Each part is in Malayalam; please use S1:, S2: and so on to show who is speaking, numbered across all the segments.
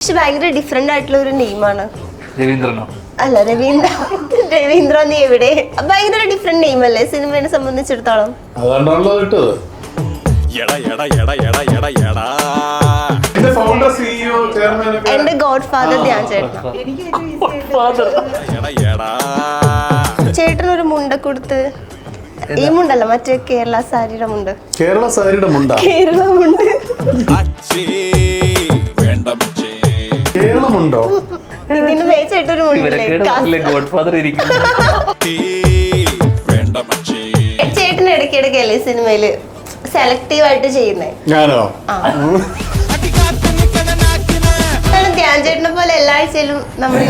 S1: പക്ഷെ ഭയങ്കര ഡിഫറെന്റ് ആയിട്ടുള്ള ഒരു നെയിമാണ്
S2: രവീന്ദ്രനോ?
S1: അല്ല രവീന്ദ്ര രവീന്ദ്ര നീ എവിടെ? ഭയങ്കര ഡിഫറെന്റ് നെയിം അല്ലേ സിനിമയെ സംബന്ധിച്ചിടത്തോളം?
S3: അതുകൊണ്ടാണല്ലോ കിട്ടത്
S4: എടാ എടാ എടാ എടാ എടാ എടാ.
S3: ഇതിന്റെ ഫൗണ്ടർ സിഇഒ ചെയർമാൻ ഒക്കെ
S1: എന്റെ ഗോഡ് ഫാദർ ധ്യാൻ ചേട്ടൻ.
S4: എടാ എടാ.
S1: ചേട്ടൻ ഒരു മുണ്ട കൊടുത്ത്. ഈ മുണ്ടല്ല മറ്റേ കേരള സാരിയുടെ മുണ്ട്.
S3: കേരള സാരിയുടെ മുണ്ട?
S1: കേരള മുണ്ട്.
S4: അച്ഛേ വേണ്ട
S3: കേരളമുണ്ടോ
S1: ഇതിന് മേച്ചായിട്ടൊരു
S2: ഗോഡ്ഫാദർ ഇരിക്കുന്നു.
S1: ചേട്ടൻ ഇടയ്ക്കിടയ്ക്കല്ലേ സിനിമയിൽ സെലക്റ്റീവ് ആയിട്ട് ചെയ്യുന്നേ?
S3: ഞാനോ?
S1: ധ്യാൻ ചേട്ടനെ പോലെ എല്ലാ ആഴ്ചയിലും നമ്മൾ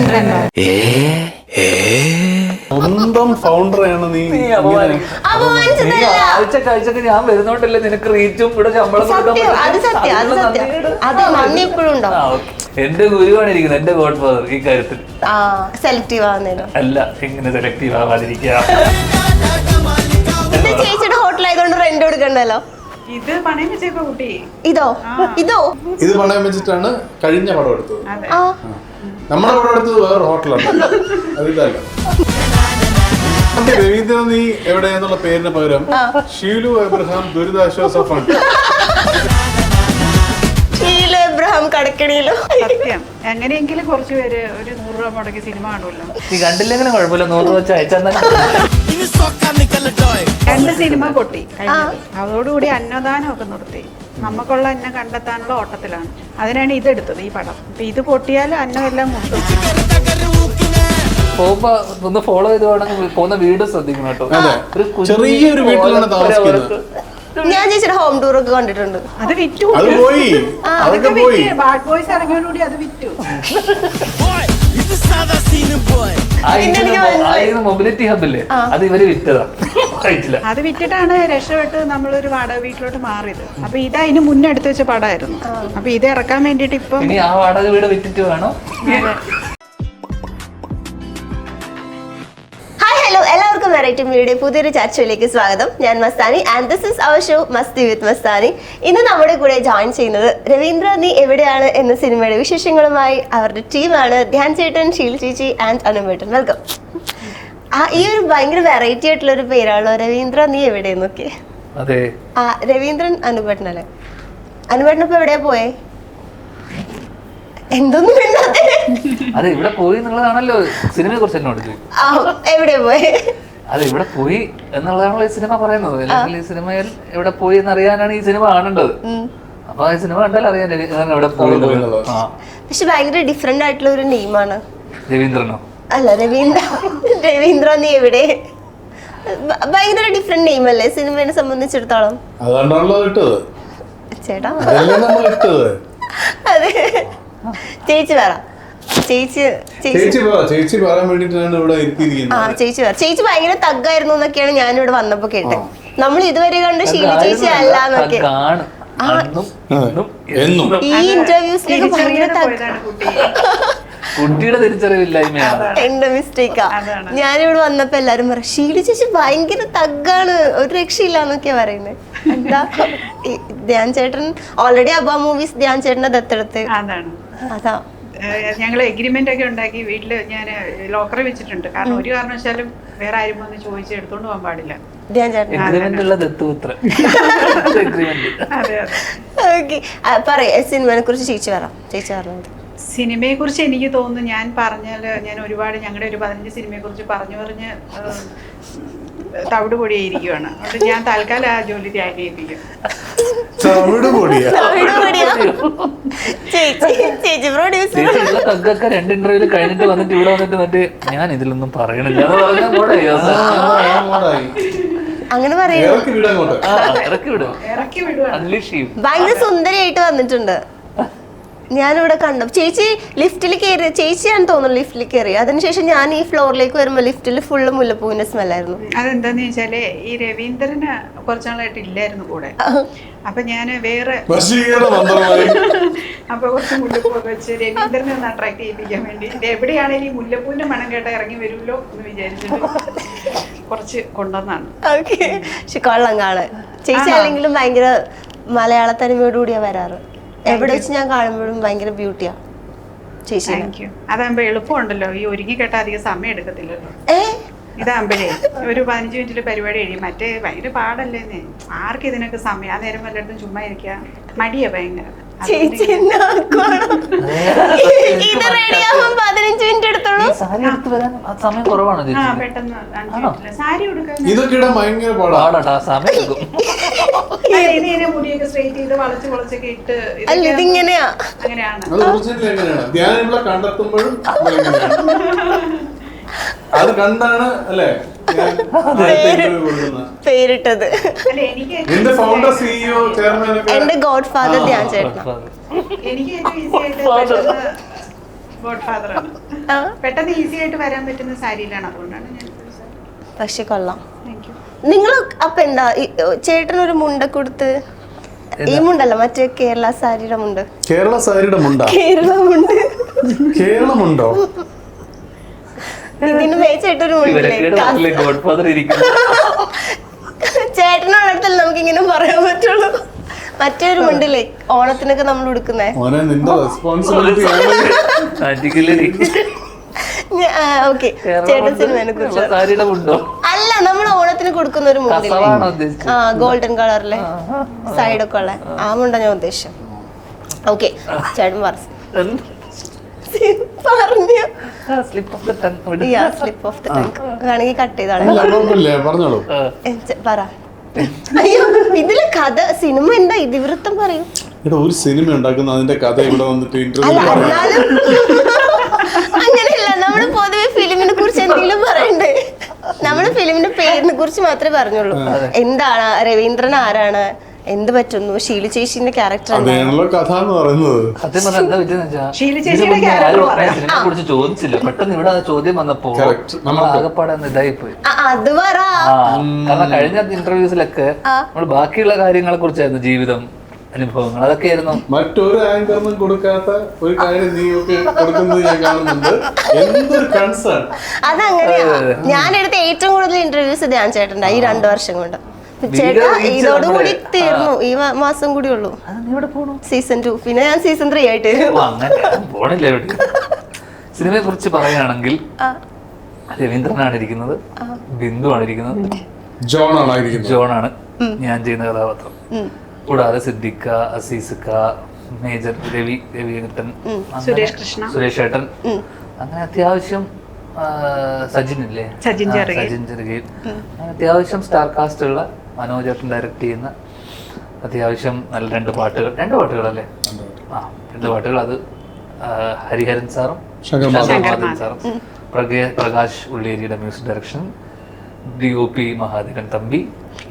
S3: സ്വന്തം ഫൗണ്ടറാണ് നീ.
S2: ആഴ്ച കാഴ്ചക്ക് ഞാൻ വരുന്നോണ്ടല്ലേ നിനക്ക് റീച്ചും ഇവിടെ ശമ്പളം. എന്റെ ഗുരുവാണ് ഇരിക്കുന്നത് എന്റെ ഗോഡ് ഫാദർ ഈ കാര്യത്തിൽ.
S1: സെലക്റ്റീവ്
S2: അല്ല എങ്ങനെ സെലക്റ്റീവ് ആവാതിരിക്കുക.
S1: ഇത് ചേച്ചിയുടെ ഹോട്ടലായതുകൊണ്ട് റെന്റ് കൊടുക്കണ്ടല്ലോ?
S5: ഇത് പണയം വെച്ചേക്കോ കുട്ടി.
S1: ഇതോ? ഇതോ?
S3: ഇത് പണയം വെച്ചിട്ടാണ് കഴിഞ്ഞ പടം എടുത്തത്. നമ്മുടെ കൂടെ അടുത്ത് വേറെ ഹോട്ടലുണ്ട് അത് ഇതല്ല. രവീന്ദ്രൻ നീ എവിടെയെന്നുള്ള പേരിന് പകരം ഷീലു എബ്രഹാം ദുരിതാശ്വാസ ഫണ്ട്
S1: ഷീലു എബ്രഹാം കടക്കണിയിലോ?
S5: സത്യം. എങ്ങനെയെങ്കിലും കുറച്ച് പേര് ഒരു നൂറ് രൂപ മുടക്കി സിനിമ കാണുമല്ലോ.
S2: നീ കണ്ടില്ലെങ്കിലും കുഴപ്പമില്ല. നൂറ് രൂപ വെച്ച് അയച്ചാൽ തന്നെ
S5: രണ്ട് സിനിമ പൊട്ടി. അതോടുകൂടി അന്നദാനം ഒക്കെ നിർത്തി. നമുക്കുള്ള അന്നം കണ്ടെത്താനുള്ള ഓട്ടത്തിലാണ്. അതിനാണ് ഇതെടുത്തത് ഈ പടം. അപ്പൊ ഇത് പൊട്ടിയാൽ അന്നം എല്ലാം മുട്ടും.
S2: പോകുമ്പോ ഒന്ന് ഫോളോ ചെയ്ത് വേണമെങ്കിൽ പോകുന്ന വീട് ശ്രദ്ധിക്കണം കേട്ടോ. ഒരു കുഞ്ഞി
S3: ചെറിയൊരു വീട്ടിലാണ് താമസിക്കുന്നത്.
S1: ഞാൻ ചേച്ചിയുടെ ഹോം ടൂർ ഒക്കെ കണ്ടിട്ടുണ്ട്.
S5: അത് വിറ്റു.
S3: അത് പോയി.
S5: അതൊക്കെ
S3: അതൊക്കെ പോയി.
S5: വിറ്റ് ബാഡ് ബോയ്സ് ഇറങ്ങിയോടുകൂടി അത് വിറ്റു.
S2: ആ
S1: പിന്നെ എനിക്ക്
S2: മൊബിലിറ്റി ഹബില്ലേ അത് ഇവർ വിറ്റതാ. കഴിച്ചില്ല
S5: അത് വിറ്റിട്ടാണ് രക്ഷപ്പെട്ട് നമ്മളൊരു വാടക വീട്ടിലോട്ട് മാറിയത്. അപ്പൊ ഇത് അതിന് മുന്നേ എടുത്തു വെച്ച പടമായിരുന്നു. അപ്പൊ ഇത് ഇറക്കാൻ വേണ്ടിട്ട് ഇപ്പൊ
S2: ഇനി ആ വാടക വീട് വിറ്റിട്ട് വേണം.
S1: എല്ലാവർക്കും വീഡിയോ പുതിയൊരു ചർച്ചയിലേക്ക് സ്വാഗതം. ഞാൻ Mastani and this is our show Masti with Mastani. ഇന്ന് നമ്മുടെ കൂടെ ജോയിൻ ചെയ്യുന്നത് രവീന്ദ്ര. നീ എവിടെയാണ് എന്ന സിനിമയുടെ വിശേഷങ്ങളുമായി അവരുടെ ടീമാണ് ധ്യാൻ ചേട്ടൻ ഷീൽ ചേച്ചി ആൻഡ് അനുപേട്ടൻ വെൽക്കം ആ ഈ ഒരു ഭയങ്കര വെറൈറ്റി ആയിട്ടുള്ള ഒരു പേരാണല്ലോ രവീന്ദ്ര. നീ എവിടെയെന്നൊക്കെ
S2: അതെ.
S1: ആ രവീന്ദ്രൻ അനുപേട്ടനല്ലേ അനുപേട്ടൻ ഇപ്പൊ എവിടെയാ പോയേ? എന്തൊന്നും
S2: അതെ ഇവിടെ പോയി എന്നുള്ളതാണല്ലോ. സിനിമയെ കുറിച്ച് എന്നോട്
S1: എവിടെ പോയേ?
S2: അത് ഇവിടെ പോയി എന്നുള്ളതാണല്ലോ ഈ സിനിമ പറയുന്നത്. അല്ലെങ്കിൽ ഈ സിനിമയിൽ ഇവിടെ പോയി എന്നറിയാനാണ് ഈ സിനിമ കാണേണ്ടത്. അപ്പൊ ആ സിനിമ കണ്ടാൽ അറിയാൻ ഇവിടെ എവിടെ പോയി
S1: പക്ഷെ ഭയങ്കര ഡിഫറെന്റ് ആയിട്ടുള്ള ഒരു നെയിമാണ്
S2: രവീന്ദ്രനോ?
S1: അല്ല രവീന്ദ്ര രവീന്ദ്ര നീ എവിടെ? ഭയങ്കര ഡിഫറെന്റ് നെയിം അല്ലേ സിനിമയെ സംബന്ധിച്ചിടത്തോളം?
S3: അതുകൊണ്ടാണല്ലോ ഇട്ടത്.
S1: ചേട്ടാ.
S3: നമ്മൾ ഇട്ടത്?
S1: അതെ. ചേച്ചി പറ. ചേച്ചി ചേച്ചി.
S3: ചേച്ചി പറ ചേച്ചി പറയാൻ വേണ്ടിട്ടാണ് ഇവിടെ
S1: ആ
S3: ഇരുത്തിയിരിക്കുന്നത്
S1: ചേച്ചി പറ. ചേച്ചി ഭയങ്കര തഗ്ഗായിരുന്നു എന്നൊക്കെയാണ് ഞാനിവിടെ വന്നപ്പോ കേട്ടത്. നമ്മൾ ഇതുവരെ കണ്ട് ശീല ചേച്ചി അല്ല എന്നൊക്കെ.
S2: കാണും അന്നും ഇന്നും
S3: എന്നും.
S1: ഈ ഇന്റർവ്യൂസിലൊക്കെ ഭയങ്കര തഗ്.
S5: കുട്ടി.
S2: കുട്ടിയുടെ തിരിച്ചറിവില്ലായ്മയാണ്.
S1: എന്റെ മിസ്റ്റേക്കാ
S5: അതാണ്.
S1: ഞാനിവിടെ വന്നപ്പോ എല്ലാരും പറയും ഷീല ചേച്ചി ഭയങ്കര തഗ്ഗാണ്. ഒരു രക്ഷയില്ല എന്നൊക്കെയാ പറയുന്നത് എന്താ? ഈ ധ്യാൻ ചേട്ടൻ ഓൾറെഡി അബ മൂവീസ് ധ്യാൻ ചേട്ടന്റെ ദത്തെടുത്ത്.
S5: അതാണ്.
S1: അതാ.
S5: ഞങ്ങൾ എഗ്രിമെന്റ് ഒക്കെ ഉണ്ടാക്കി വീട്ടിൽ ഞാൻ ലോക്കറിൽ വെച്ചിട്ടുണ്ട്. കാരണം ഒരു കാരണവശാലും വേറെ ആരും വന്ന് ചോദിച്ച് എടുത്തോണ്ട് പോകാൻ പാടില്ല.
S1: കുറിച്ച് ചേച്ചി ചേച്ചി പറഞ്ഞത്.
S5: സിനിമയെ കുറിച്ച് എനിക്ക് തോന്നുന്നു ഞാൻ പറഞ്ഞാൽ ഞാൻ ഒരുപാട് ഞങ്ങളുടെ ഒരു പതിനഞ്ച് സിനിമയെ കുറിച്ച് പറഞ്ഞു പറഞ്ഞ് തവിട് പൊടിയായിരിക്കുവാണ് അതുകൊണ്ട് ഞാൻ തൽക്കാലം ആ ജോലി
S3: പൊടിയാ
S2: തഗ്ഗൊക്കെ രണ്ട് ഇന്റർവ്യൂൽ കഴിഞ്ഞിട്ട് വന്നിട്ട് ഇവിടെ വന്നിട്ട് മറ്റേ ഞാൻ ഇതിലൊന്നും പറയണില്ല. എന്ന് കൂടെ.
S1: അങ്ങനെ പറയുന്നു
S3: ഇറക്കി വിടങ്ങോട്ട്
S2: ആ, ഇറക്കി വിടും.
S5: ഇറക്കി വിടുവാണ്.
S2: അൺലിഷ് ചെയ്യും.
S1: ഭയങ്കര സുന്ദരിയായിട്ട് വന്നിട്ടുണ്ട്. ഞാനിവിടെ കണ്ടു. ചേച്ചി ലിഫ്റ്റിൽ കയറി ചേച്ചിയാണ് തോന്നുന്നു ലിഫ്റ്റിൽ കയറി അതിനുശേഷം ഞാൻ ഈ ഫ്ലോറിലേക്ക് വരുമ്പോൾ ലിഫ്റ്റിൽ ഫുള്ള് മുല്ലപ്പൂവിന്റെ സ്മെല്ലായിരുന്നു
S5: അതെന്താന്ന് വെച്ചാൽ ഈ രവീന്ദ്രന് കുറച്ചാളായിട്ട് ഇല്ലായിരുന്നു കൂടെ. അപ്പൊ ഞാൻ വേറെ അപ്പൊ കുറച്ച് മുല്ലപ്പൂ വെച്ച് രവീന്ദ്രനെ ഒന്ന് അട്രാക്ട് ചെയ്യിപ്പിക്കാൻ വേണ്ടി. എവിടെയാണെങ്കിലും ഈ മുല്ലപ്പൂവിന്റെ മണം കേട്ട ഇറങ്ങി വരുമല്ലോ എന്ന് വിചാരിച്ചിട്ട് കുറച്ച് കൊണ്ടുവന്നാണ്
S1: കൊള്ളാം കാണാൻ. ചേച്ചി? അല്ലെങ്കിലും ഭയങ്കര മലയാള തനിമയോടുകൂടിയാ വരാറ്. എവിടെ വെച്ച് ഞാൻ കാണുമ്പോഴും ഭയങ്കര ബ്യൂട്ടിയാ ചേച്ചി
S5: അതാകുമ്പോ എളുപ്പമുണ്ടല്ലോ. ഈ ഒരുങ്ങി കേട്ടാ അധികം സമയം എടുക്കത്തില്ലല്ലോ.
S1: ഏ?
S5: ഇതാകുമ്പോഴേ ഒരു പതിനഞ്ച് മിനിറ്റിൽ പരിപാടി കഴിയും. മറ്റേ ഭയങ്കര പാടല്ലേ ആർക്ക് ഇതിനൊക്കെ സമയം? ആ നേരം വല്ലയിടത്തും ചുമ്മാ ഇരിക്കുക മടിയാ ഭയങ്കര.
S1: ചേച്ചി ഇത് പതിനഞ്ച് മിനിറ്റ് എടുത്തോളൂ.
S2: സാരി എടുത്ത് വരാൻ സമയം കുറവാണ്
S5: ആ
S2: ചേച്ചി?
S5: പെട്ടെന്ന് അഞ്ച് മിനിറ്റിൽ. സാരി ഉടുക്കാൻ
S3: ഇതൊക്കെ ഇടാൻ ഭയങ്കര പാടാ.
S2: സമയം എടുക്കും.
S5: അല്ല,
S1: ഇതിങ്ങനെയാ.
S5: അങ്ങനെയാണ്.
S3: അത് കണ്ടെത്തുമ്പോഴും കണ്ടാണ് അല്ലേ.
S1: പേരിട്ടത്.
S5: അല്ല എനിക്ക്
S3: നിന്റെ ഫൗണ്ടർ സിഇഒ ചെയർമാൻ ഒക്കെ
S1: എന്റെ ഗോഡ് ഫാദർ ധ്യാൻ ചേട്ടൻ.
S5: പെട്ടെന്ന് ഫാദർ ആണ്.
S1: ആ.
S5: പെട്ടെന്ന് ഈസി ആയിട്ട് വരാൻ പറ്റുന്ന സാരിയിലാണ്. അതുകൊണ്ടാണ് ഞാൻ
S1: പക്ഷെ കൊള്ളാം. നിങ്ങൾ അപ്പൊ എന്താ ചേട്ടനൊരു മുണ്ട കൊടുത്ത് ഈ മുണ്ടല്ല മറ്റേ കേരള സാരിയുടെ മുണ്ട്.
S3: കേരള സാരിയുടെ മുണ്ട?
S1: കേരള മുണ്ട്. ഇതിന് ചേട്ടൊരു
S2: ഫാദർ ഇരിക്കുന്നു.
S1: ചേട്ടനോടത്തല്ല നമുക്ക് ഇങ്ങനെ പറയാൻ പറ്റുള്ളൂ. മറ്റൊരു മുണ്ടില്ലേ ഓണത്തിനൊക്കെ നമ്മൾ ഉടുക്കുന്നേ.
S3: മോനെ നിന്റെ റെസ്പോൺസിബിലിറ്റി ആണ്.
S2: ആറ്റിക്കല്ലേ
S1: ഓക്കെ. ചേട്ടൻ സിനിമയെ കുറിച്ച് ഓണത്തിന് കൊടുക്കുന്ന ഒരു മുണ്ടില്ലേ ആ ഗോൾഡൻ കളറിലെ സൈഡൊക്കെ ഉള്ള. ആ മുണ്ട ഞാൻ ഉദ്ദേശിച്ചു ഓക്കെ ചേട്ടൻ പറഞ്ഞു. പറഞ്ഞു
S2: slip of the tongue
S1: slip of the tongue വേണമെങ്കിൽ കട്ട് ചെയ്താണ്
S3: ഇല്ല കുഴപ്പമില്ല പറഞ്ഞോളൂ.
S1: പറ. അയ്യോ ഇതിലെ കഥ സിനിമ എന്താ? ഇതിവൃത്തം പറയൂ.
S3: ഇവിടെ ഒരു സിനിമ ഉണ്ടാക്കുന്ന അതിന്റെ കഥ ഇവിടെ വന്നിട്ട് ഇന്റർവ്യൂ
S1: അങ്ങനെയല്ല. നമ്മൾ പൊതുവെ ഫിലിമിനെ കുറിച്ച് എന്തെങ്കിലും പറയണ്ടേ? നമ്മൾ ഫിലിമിന്റെ പേരിനെ കുറിച്ച് മാത്രമേ പറഞ്ഞുള്ളൂ. എന്താണ് രവീന്ദ്രൻ ആരാണ് എന്ത് പറ്റുന്നു ഷീലു ചേച്ചിന്റെ ക്യാരക്ടർ
S3: കഥ എന്ന് പറയുന്നത്.
S2: ചോദിച്ചില്ല. പെട്ടെന്ന് ഇവിടെ ചോദ്യം വന്നപ്പോ
S1: അത് പറ.
S2: കാരണം കഴിഞ്ഞ ഇന്റർവ്യൂസിലൊക്കെ നമ്മൾ ബാക്കിയുള്ള കാര്യങ്ങളെ കുറിച്ചായിരുന്നു ജീവിതം. അനുഭവങ്ങൾ. അതൊക്കെയായിരുന്നു.
S3: മറ്റൊരു ആങ്കറിനും കൊടുക്കാത്ത ഒരു കാര്യം നീ ഒക്കെ കൊടുക്കുന്നത് ഞാൻ കാണുന്നുണ്ട്. എന്തൊരു കൺസേൺ
S1: അതങ്ങനെയാ. ഞാൻ എടുത്ത ഏറ്റവും കൂടുതൽ ഇന്റർവ്യൂസ് ധ്യാൻ ചേട്ടന്റെ ഈ രണ്ടു വർഷം കൊണ്ട്. ചേട്ടാ ഇതോടുകൂടി തീർന്നു. ഈ മാസം കൂടി ഉള്ളൂ.
S2: നീ ഇവിടെ പോണു?
S1: സീസൺ ടു പിന്നെ ഞാൻ സീസൺ ത്രീ ആയിട്ട്.
S2: സിനിമയെ കുറിച്ച് പറയുകയാണെങ്കിൽ രവീന്ദ്രനാണ് ഇരിക്കുന്നത്. ബിന്ദു ആണ് ഇരിക്കുന്നത്.
S3: ജോൺ ആണ് ജോൺ
S2: ജോണാണ്. ഞാൻ ചെയ്യുന്ന കഥാപാത്രം. കൂടാതെ സിദ്ദിഖ അസീസിക്ക മേജർ രവി രവിയേട്ടൻ അങ്ങനെ
S5: സുരേഷ് കൃഷ്ണ.
S2: സുരേഷ് ഏട്ടൻ. അങ്ങനെ അത്യാവശ്യം സജിൻ ഇല്ലേ
S5: സജിൻ.
S2: സജിൻ ചെറുകയിൽ. അത്യാവശ്യം സ്റ്റാർ കാസ്റ്റ് ഉള്ള മനോജ് ഏട്ടൻ ഡയറക്ട് ചെയ്യുന്ന അത്യാവശ്യം നല്ല രണ്ട് പാട്ടുകൾ. രണ്ട് പാട്ടുകളല്ലേ? ആ രണ്ട് പാട്ടുകൾ. അത് ഹരിഹരൻ സാറും
S3: ശങ്കർ.
S2: സാറും. Prakash ഉള്ളേരിയുടെ music direction D O P Mahadevan Thampi.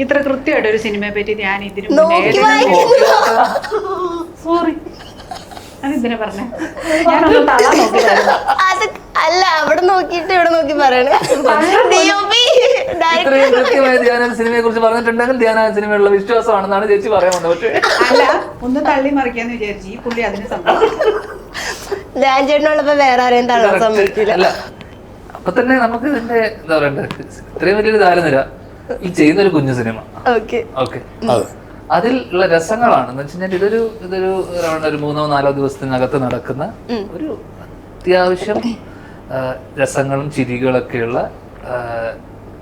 S5: ഇത്ര കൃത്യമായിട്ട് ഒരു സിനിമയെ പറ്റി ഞാൻ ഇതിനു
S2: സോറി
S5: അതെന്തിനാ പറഞ്ഞേ? ഞാനൊന്ന് തള്ളാൻ നോക്കിയതായിരുന്നു.
S1: അത് അല്ല അവിടെ നോക്കിയിട്ട് ഇവിടെ നോക്കി പറയണേ.
S2: ഇത്രയും കൃത്യമായി ധ്യാന സിനിമയെ കുറിച്ച് പറഞ്ഞിട്ടുണ്ടെങ്കിൽ ധ്യാന സിനിമയുള്ള വിശ്വാസമാണെന്നാണ് ചേച്ചി പറയാൻ വന്നത്. പക്ഷേ
S5: അല്ല ഒന്ന് തള്ളി മറിക്കാന്ന് വിചാരിച്ചു ഈ പുള്ളി അതിനെ സംഭവിച്ചു
S1: ധ്യാൻ ചേട്ടനുള്ളപ്പോ വേറെ ആരെയും തള്ളാൻ സമ്മതിക്കില്ല.
S2: അപ്പൊ തന്നെ നമുക്ക് ഇതിന്റെ എന്താ പറയണ്ടേ? ഇത്രയും വലിയൊരു താരനിര ഈ ചെയ്യുന്ന ഒരു കുഞ്ഞു സിനിമ.
S1: ഓക്കെ.
S2: ഓക്കെ.
S3: അതെ.
S2: അതിൽ ഉള്ള രസങ്ങളാണ്. എന്ന് വെച്ചാൽ കഴിഞ്ഞാൽ ഇതൊരു ഇതൊരു ഒരു മൂന്നോ നാലോ ദിവസത്തിനകത്ത് നടക്കുന്ന ഒരു അത്യാവശ്യം രസങ്ങളും ചിരികളൊക്കെയുള്ള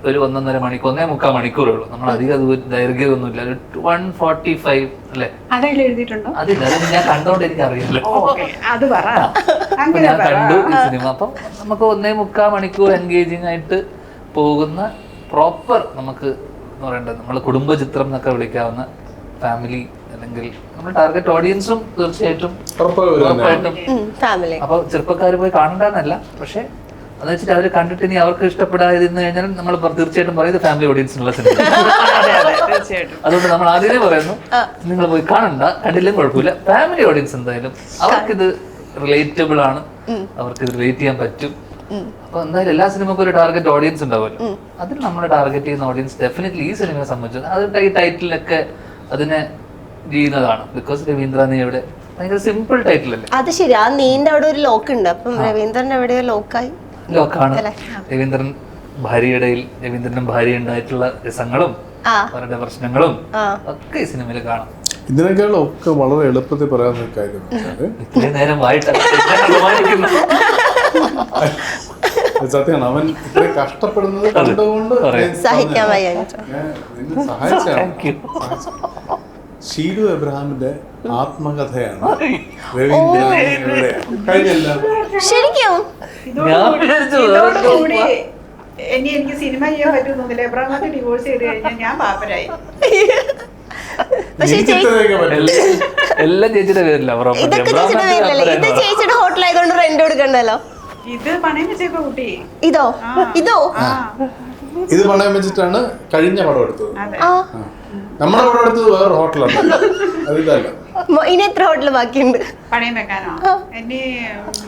S2: ഒരു ഒന്നൊന്നര മണിക്കൂർ ഒന്നേ മുക്കാൽ മണിക്കൂറേ ഉള്ളൂ. നമ്മൾ അധികം ദൈർഘ്യമൊന്നുമില്ല. ഒരു വൺ ഫോർട്ടി ഫൈവ് അല്ലേ
S5: എഴുതിയിട്ടുണ്ടോ?
S2: അതില്ല അത് ഞാൻ കണ്ടോണ്ട് എനിക്ക് അറിയില്ല
S5: അത് പറ.
S2: ഞാൻ കണ്ടു ഈ സിനിമ. അപ്പം നമുക്ക് ഒന്നേ മുക്കാൽ മണിക്കൂർ എൻഗേജിങ് ആയിട്ട് പോകുന്ന പ്രോപ്പർ നമുക്ക് എന്ന് പറയേണ്ടത് നമ്മൾ കുടുംബ ചിത്രം എന്നൊക്കെ വിളിക്കാവുന്ന ഫാമിലി അല്ലെങ്കിൽ നമ്മുടെ ടാർഗറ്റ് ഓഡിയൻസും തീർച്ചയായിട്ടും ഉറപ്പായിട്ടും. അപ്പൊ ചെറുപ്പക്കാർ പോയി കാണണ്ടെന്നല്ല. പക്ഷെ അത് വെച്ചിട്ട് അവർ കണ്ടിട്ട് ഇനി അവർക്ക് ഇഷ്ടപ്പെടാതിരുന്നു കഴിഞ്ഞാൽ നമ്മൾ തീർച്ചയായിട്ടും പറയുന്നത് ഫാമിലി ഓഡിയൻസിനുള്ള സിനിമ അതുകൊണ്ട് നമ്മൾ ആദ്യമേ പറയുന്നു നിങ്ങൾ പോയി കാണണ്ട കണ്ടില്ലെങ്കിൽ കുഴപ്പമില്ല. ഫാമിലി ഓഡിയൻസ് എന്തായാലും അവർക്കിത് റിലേറ്റബിൾ ആണ്. അവർക്ക് ഇത് റിലേറ്റ് ചെയ്യാൻ പറ്റും. അപ്പൊ എന്തായാലും എല്ലാ സിനിമക്കും ഒരു ടാർഗറ്റ് ഓഡിയൻസ് ഉണ്ടാവുമല്ലോ. അതിൽ നമ്മൾ ടാർഗറ്റ് ചെയ്യുന്ന ഓഡിയൻസ് ഡെഫിനറ്റ്ലി ഈ സിനിമയെ സംബന്ധിച്ച് അതിന്റെ ഈ ടൈറ്റിലൊക്കെ അതിനെ ചെയ്യുന്നതാണ്. ബിക്കോസ് രവീന്ദ്ര നീയുടെ ഭയങ്കര സിമ്പിൾ ടൈറ്റിൽ അല്ലേ?
S1: അത് ശരി. ആ നീന്റെ അവിടെ ഒരു ലോക്ക് ഉണ്ട്. അപ്പം രവീന്ദ്രൻ എവിടെയോ ലോക്കായി
S2: ലോക്കാണ് രവീന്ദ്രൻ ഭാര്യയിടയിൽ രവീന്ദ്രനും ഭാര്യ ഉണ്ടായിട്ടുള്ള രസങ്ങളും അവരുടെ പ്രശ്നങ്ങളും ഒക്കെ ഈ സിനിമയിൽ കാണാം.
S3: ഇതിനേക്കാളും ഒക്കെ വളരെ എളുപ്പത്തിൽ പറയാവുന്ന ഒരു കാര്യം
S2: ഇത്രയും നേരം
S3: സത്യമാണ്. അവൻ ഇത്ര കഷ്ടപ്പെടുന്നത് കണ്ടുകൊണ്ട്
S2: പറയാം.
S3: ഷീലു എബ്രഹാമിന്റെ ആത്മകഥയാണ്? കഴിഞ്ഞല്ലോ.
S1: ശരിക്കും?
S2: ഞാൻ വിചാരിച്ചു
S5: ഇനി എനിക്ക് സിനിമ ചെയ്യാൻ പറ്റുന്നില്ല എബ്രാമത്തെ ഡിവോഴ്സ് ചെയ്ത് കഴിഞ്ഞാൽ ഞാൻ പാപ്പരായി.
S1: പക്ഷെ
S3: എനിക്ക്
S1: ചേച്ചി
S2: എല്ലാം- എല്ലാം ചേച്ചിയുടെ പേരില്ല
S1: ഇതൊക്കെ ചേച്ചിയുടെ പേരിലല്ലേ? ഇത് ചേച്ചിയുടെ ഹോട്ടലായതുകൊണ്ട് റെന്റ് കൊടുക്കണ്ടല്ലോ?
S5: ഇത് പണയം വെച്ചേക്കോ കുട്ടി.
S1: ഇതോ? ഇതോ?
S3: ഇത് പണയം വെച്ചിട്ടാണ് കഴിഞ്ഞ പടം എടുത്തത്.
S5: അതെ.
S1: ആ.
S3: നമ്മുടെ അവിടെ അടുത്ത് വേറെ ഹോട്ടലാണ്. അത് ഇതല്ല
S1: മ- ഇനി എത്ര ഹോട്ടൽ ബാക്കിയുണ്ട്?
S5: പണയം വെക്കാനോ? എന്നെ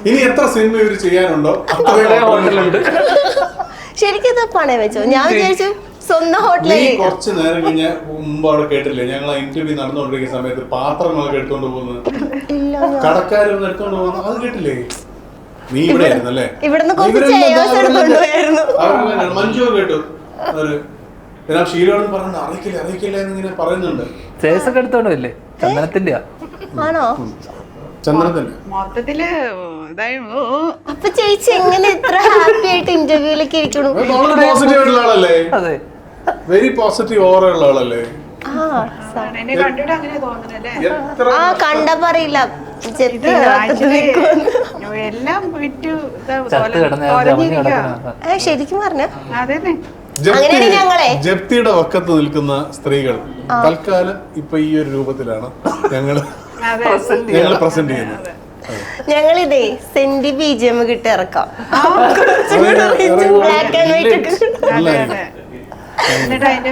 S3: ഇനി എത്ര സിനിമ ഇവർ ചെയ്യാനുണ്ടോ? അത്രയും ഹോട്ടലുണ്ട്.
S1: ശരിക്കും ഇത് പണയം വെച്ചോ? ഞാൻ വിചാരിച്ചു സ്വന്തം ഹോട്ടലിൽ
S3: കുറച്ച് നേരം കഴിഞ്ഞ മുമ്പ് അവിടെ കേട്ടില്ലേ ഞങ്ങൾ ഇന്റർവ്യൂ നടന്നുകൊണ്ടിരിക്കുന്ന സമയത്ത് പാത്രങ്ങളൊക്കെ എടുത്തോണ്ട് പോകുന്നത്.
S1: ഇല്ല.
S3: കടക്കാരൊന്നും എടുത്തോണ്ട് പോകുന്നത്. അത് കേട്ടില്ലേ? നീ ഇവിടെ ആയിരുന്നല്ലേ
S1: ഇവിടുന്ന്
S3: മഞ്ജു കേട്ടു. ഒരു പിന്നെ ഷീലോട് പറഞ്ഞു അറിയിക്കില്ല അറിയിക്കില്ല എന്നിങ്ങനെ പറയുന്നുണ്ട്.
S2: ചേസൊക്കെ എടുത്തോണ്ടല്ലേ ചന്ദനത്തിന്റെ
S1: ആണോ?
S5: മൊത്തത്തിൽ
S1: അപ്പൊ ചേച്ചി എങ്ങനെ ഇത്ര ഹാപ്പി ആയിട്ട് ഇന്റർവ്യൂലൊക്കെ ഇരിക്കണു
S3: വളരെ പോസിറ്റീവ് ആയിട്ടുള്ള ആളല്ലേ?
S2: അതെ.
S3: വെരി പോസിറ്റീവ് ഓവർ ഉള്ള ആളല്ലേ?
S1: ആ ശരിക്കും പറഞ്ഞ? അതെ
S3: ജപ്തിയുടെ വക്കത്ത് നിൽക്കുന്ന സ്ത്രീകൾ തൽക്കാലം ഇപ്പൊ ഈ ഒരു രൂപത്തിലാണ്
S5: ഞങ്ങൾ
S3: ഞങ്ങൾ പ്രസന്റ് ചെയ്യുന്നത്.
S1: ഞങ്ങളിതേ സെന്റി ബി ജി എം കിട്ടി ഇറക്കാം. ബ്ലാക്ക് ആൻഡ്